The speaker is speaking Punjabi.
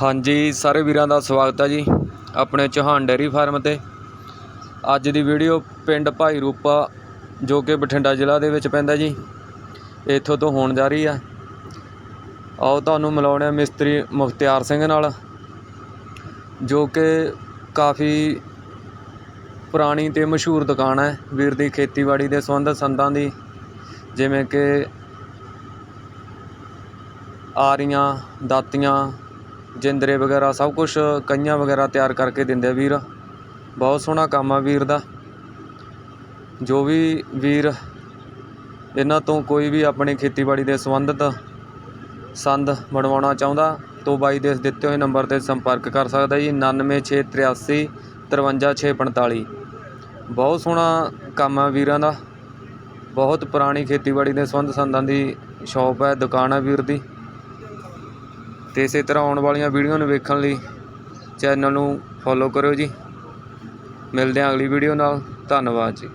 ਹਾਂਜੀ, ਸਾਰੇ ਵੀਰਾਂ ਦਾ ਸਵਾਗਤ ਹੈ ਜੀ ਆਪਣੇ ਚੌਹਾਨ ਡੇਅਰੀ ਫਾਰਮ ਤੇ। ਅੱਜ ਦੀ ਵੀਡੀਓ ਪਿੰਡ ਭਾਈ ਰੂਪਾ, ਜੋ ਕਿ ਬਠਿੰਡਾ ਜ਼ਿਲ੍ਹਾ ਦੇ ਵਿੱਚ ਪੈਂਦਾ ਜੀ, ਇੱਥੋਂ ਤੋਂ ਹੋਣ ਜਾ ਰਹੀ ਆ। ਆਓ ਤੁਹਾਨੂੰ ਮਿਲਾਉਣੇ ਹਾਂ ਮਿਸਤਰੀ ਮੁਖਤਿਆਰ ਸਿੰਘ ਨਾਲ, ਜੋ ਕਿ ਕਾਫੀ ਪੁਰਾਣੀ ਤੇ ਮਸ਼ਹੂਰ ਦੁਕਾਨ ਹੈ ਵੀਰ ਦੀ ਖੇਤੀਬਾੜੀ ਦੇ ਸੰਬੰਧ ਸੰਦਾਂ ਦੀ, ਜਿਵੇਂ ਕਿ ਆਰੀਆਂ, ਦਾਤੀਆਂ ਜਿੰਦਰੇ ਵਗੈਰਾ ਸਭ ਕੁਛ ਕਈਆਂ ਵਗੈਰਾ ਤਿਆਰ ਕਰਕੇ ਦਿੰਦੇ ਆ ਵੀਰ। ਬਹੁਤ ਸੋਹਣਾ ਕੰਮ ਆ ਵੀਰ ਦਾ। ਜੋ ਵੀ ਵੀਰ ਇਹਨਾਂ ਤੋਂ ਕੋਈ ਵੀ ਆਪਣੀ ਖੇਤੀਬਾੜੀ ਦੇ ਸੰਬੰਧਿਤ ਸੰਦ ਬਣਵਾਉਣਾ ਚਾਹੁੰਦਾ, ਤਾਂ ਬਾਈ ਦੇ ਦਿੱਤੇ ਹੋਏ ਨੰਬਰ ਤੇ ਸੰਪਰਕ ਕਰ ਸਕਦਾ ਜੀ 99683 53645 ਬਹੁਤ ਸੋਹਣਾ ਕੰਮ ਆ ਵੀਰਾਂ ਦਾ। ਬਹੁਤ ਪੁਰਾਣੀ ਖੇਤੀਬਾੜੀ ਦੇ ਸੰਬੰਧ ਸੰਦਾਂ ਦੀ ਸ਼ਾਪ ਹੈ, ਦੁਕਾਨ ਹੈ ਵੀਰ ਦੀ। ਤੇ ਇਸੇ ਤਰ੍ਹਾਂ ਆਉਣ ਵਾਲੀਆਂ ਵੀਡੀਓ ਨੂੰ ਵੇਖਣ ਲਈ ਚੈਨਲ ਨੂੰ ਫੋਲੋ ਕਰਿਓ ਜੀ। ਮਿਲਦੇ ਹਾਂ ਅਗਲੀ ਵੀਡੀਓ ਨਾਲ। ਧੰਨਵਾਦ ਜੀ।